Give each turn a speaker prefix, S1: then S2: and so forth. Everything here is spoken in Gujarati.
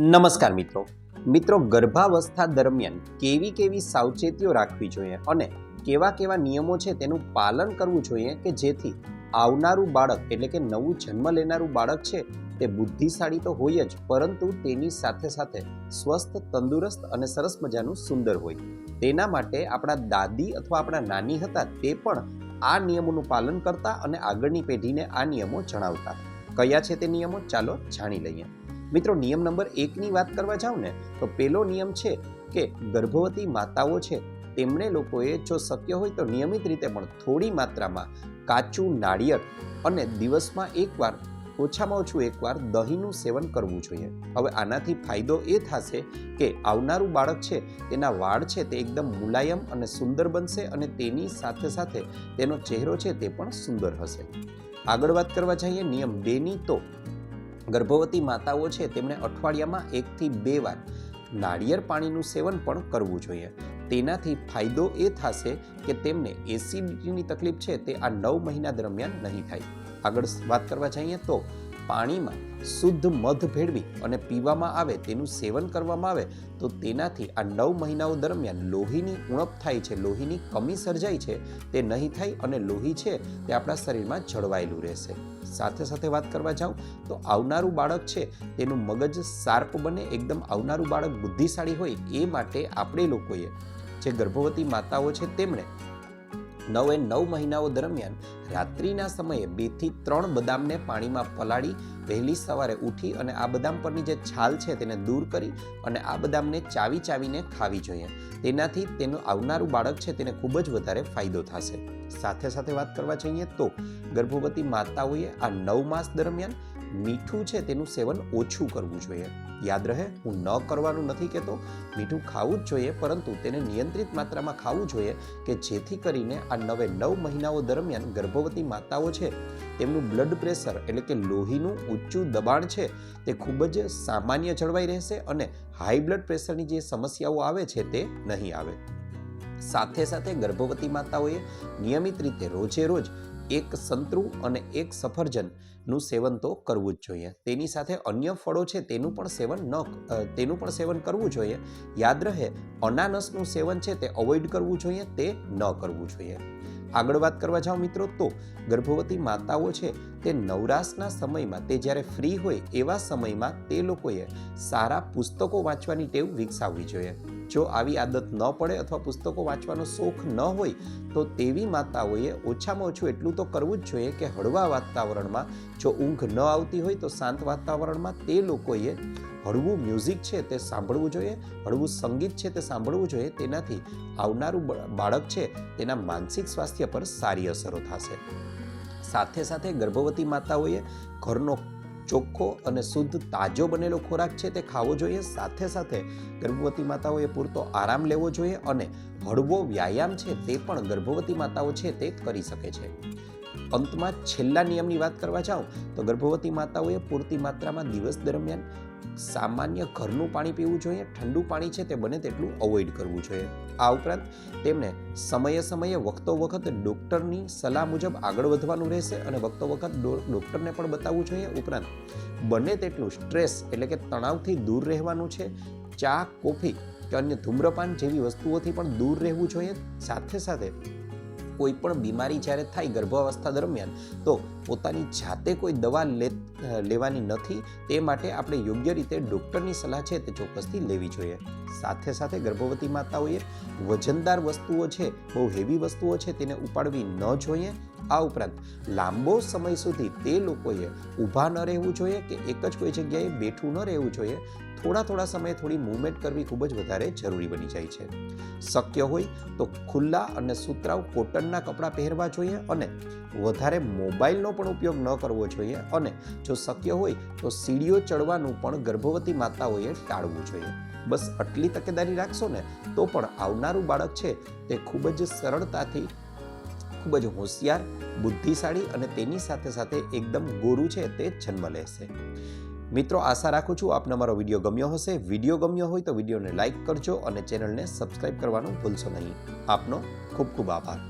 S1: નમસ્કાર મિત્રો. મિત્રો, ગર્ભાવસ્થા દરમિયાન કેવી કેવી સાવચેતીઓ રાખવી જોઈએ અને કેવા કેવા નિયમો છે તેનું પાલન કરવું જોઈએ કે જેથી આવનારું બાળક, એટલે કે નવું જન્મ લેનારું બાળક છે તે બુદ્ધિશાળી તો હોય જ, પરંતુ તેની સાથે સાથે સ્વસ્થ, તંદુરસ્ત અને સરસ મજાનું સુંદર હોય. તેના માટે આપણા દાદી અથવા આપણા નાની હતા તે પણ આ નિયમોનું પાલન કરતા અને આગળની પેઢીને આ નિયમો જણાવતા. કયા છે તે નિયમો? ચાલો જાણી લઈએ. મિત્રો, નિયમ નંબર એકની વાત કરવા જાઉં ને, તો પેલો નિયમ છે કે ગર્ભવતી માતાઓ છે તેમણે લોકોએ જો શક્ય હોય તો નિયમિત રીતે પણ થોડી માત્રામાં કાચું નાળિયેર અને દિવસમાં એકવાર, ઓછામાં ઓછું એકવાર દહીંનું સેવન કરવું જોઈએ. હવે આનાથી ફાયદો એ થશે કે આવનારું બાળક છે, તેના વાળ છે તે એકદમ મુલાયમ અને સુંદર બનશે અને તેની સાથે સાથે તેનો ચહેરો છે તે પણ સુંદર હશે. આગળ વાત કરવા જઈએ નિયમ બેની, તો ગર્ભવતી માતાઓ છે, તેમણે અઠવાડિયામાં એકથી બે વાર નાળિયેર પાણીનું સેવન પણ કરવું જોઈએ. તેનાથી ફાયદો એ થશે કે તેમને એસિડિટીની તકલીફ છે તે આ નવ મહિના દરમિયાન નહીં થાય. આગળ વાત કરવા જઈએ તો પાણીમાં શુદ્ધ મધ ભેળવી અને પીવામાં આવે તેનું સેવન કરવામાં આવે તો તેનાથી આ નવ મહિનાઓ દરમિયાન લોહીની ઉણપ થાય છે, લોહીની કમી સર્જાય છે, તે નહીં થાય અને લોહી છે તે આપણા શરીરમાં જળવાયેલું રહેશે. સાથે સાથે વાત કરવા જાઓ, તો આવનારું બાળક છે, તેનું મગજ શાર્પ બને, એકદમ આવનારું બાળક બુદ્ધિશાળી હોય, એ માટે આપણે લોકોએ જે ગર્ભવતી માતાઓ છે તેમણે નવે નવ મહિનાઓ દરમિયાન રાત્રિના સમયે બેથી ત્રણ બદામને પાણીમાં પલાળી વહેલી સવારે ઉઠી અને આ બદામ પરની જે છાલ છે તેને દૂર કરી અને આ બદામને ચાવી ચાવીને ખાવી જોઈએ. તેનાથી તેનું આવનારું બાળક છે તેને ખૂબ જ વધારે ફાયદો થશે. સાથે સાથે વાત કરવા જઈએ તો ગર્ભવતી માતાઓએ આ નવ માસ દરમિયાન મીઠું છે તેનું સેવન ઓછું કરવું જોઈએ. યાદ રહે, હું ન કરવાનું નથી કહેતો, મીઠું ખાવું જ જોઈએ, પરંતુ તેને નિયંત્રિત માત્રામાં ખાવું જોઈએ કે જેથી કરીને આ નવે નવ મહિનાઓ દરમિયાન ગર્ભવતી માતાઓ છે, તેમનું બ્લડ પ્રેશર એટલે કે લોહીનું ઊંચું દબાણ છે, તે ખૂબ જ સામાન્ય જળવાઈ રહેશે અને હાઈ બ્લડ પ્રેશરની જે સમસ્યાઓ આવે છે તે નહીં આવે. સાથે સાથે ગર્ભવતી માતાઓએ નિયમિત રીતે રોજે રોજ એક સંતરું અને એક સફરજનનું સેવન તો કરવું જ જોઈએ. તેની સાથે અન્ય ફળો છે તેનું પણ સેવન ન તેનું પણ સેવન કરવું જોઈએ. યાદ રહે, અનાનસનું સેવન છે તે અવોઇડ કરવું જોઈએ, તે ન કરવું જોઈએ. આગળ વાત કરવા જાઓ મિત્રો તો, ગર્ભવતી માતાઓ છે તે નવરાશના સમયમાં, તે જ્યારે ફ્રી હોય એવા સમયમાં તે લોકોએ સારા પુસ્તકો વાંચવાની ટેવ વિકસાવવી જોઈએ. જો આવી આદત ન પડે અથવા પુસ્તકો વાંચવાનો શોખ ન હોય, તો તેવી માતાઓએ ઓછામાં ઓછું એટલું તો કરવું જ જોઈએ કે હળવા વાતાવરણમાં જો ઊંઘ ન આવતી હોય તો શાંત વાતાવરણમાં તે લોકોએ હળવું મ્યુઝિક છે તે સાંભળવું જોઈએ, હળવું સંગીત છે તે સાંભળવું જોઈએ, તેનાથી આવનારું બાળક છે તેના માનસિક સ્વાસ્થ્ય પર સારી અસરો થશે. સાથે સાથે ગર્ભવતી માતાઓએ ઘરનો ચોખ્ખો અને શુદ્ધ તાજો બનેલો ખોરાક છે તે ખાવો જોઈએ. સાથે સાથે ગર્ભવતી માતાઓએ પૂરતો આરામ લેવો જોઈએ અને હળવો વ્યાયામ છે તે પણ ગર્ભવતી માતાઓ છે તે કરી શકે છે. અંતમાં છેલ્લા નિયમની વાત કરવા જાઉં તો ગર્ભવતી માતાઓએ પૂરતી માત્રામાં દિવસ દરમિયાન સામાન્ય ઘરનું પાણી પીવું જોઈએ, ઠંડુ પાણી છે તે બને તેટલું અવોઇડ કરવું જોઈએ. આ ઉપરાંત તેમને સમયે સમયે વખતો વખત ડૉક્ટરની સલાહ મુજબ આગળ વધવાનું રહેશે અને વખતો વખત ડૉક્ટરને પણ બતાવવું જોઈએ. ઉપરાંત બને તેટલું સ્ટ્રેસ એટલે કે તણાવથી દૂર રહેવાનું છે. ચા, કોફી કે અન્ય ધૂમ્રપાન જેવી વસ્તુઓથી પણ દૂર રહેવું જોઈએ. સાથે સાથે કોઈ પણ બીમારી જ્યારે થાય ગર્ભાવસ્થા દરમિયાન તો પોતાની જાતે કોઈ દવા લે લેવાની નથી. તે માટે આપણે યોગ્ય રીતે ડૉક્ટરની સલાહ છે તે ચોક્કસથી લેવી જોઈએ. સાથે સાથે ગર્ભવતી માતાઓએ વજનદાર વસ્તુઓ છે, બહુ હેવી વસ્તુઓ છે, તેને ઉપાડવી ન જોઈએ. આ ઉપરાંત લાંબો સમય સુધી તે લોકોએ ઊભા ન રહેવું જોઈએ કે એક જ કોઈ જગ્યાએ બેઠું ન રહેવું જોઈએ. થોડા થોડા સમયે થોડી મૂવમેન્ટ કરવી ખૂબ જ વધારે જરૂરી બની જાય છે. શક્ય હોય તો ખુલ્લા અને સુતરાઉ કોટનના કપડાં પહેરવા જોઈએ અને વધારે મોબાઈલનો પણ ઉપયોગ ન કરવો જોઈએ અને જો શક્ય હોય તો સીડીઓ ચડવાનું પણ ગર્ભવતી માતાઓએ ટાળવું જોઈએ. બસ આટલી તકેદારી રાખશો ને તો પણ આવનારું બાળક છે તે ખૂબ જ સરળતાથી, ખૂબ જ હોશિયાર, બુદ્ધિશાળી અને તેની સાથે સાથે એકદમ ગોરું છે તે જન્મ લેશે. મિત્રો, આશા રાખું છું આપને અમારો વીડિયો ગમ્યો હશે. વીડિયો ગમ્યો હોય તો વિડીયોને લાઇક કરજો અને ચેનલને સબસ્ક્રાઇબ કરવાનું ભૂલશો નહીં. આપનો ખૂબ ખૂબ આભાર.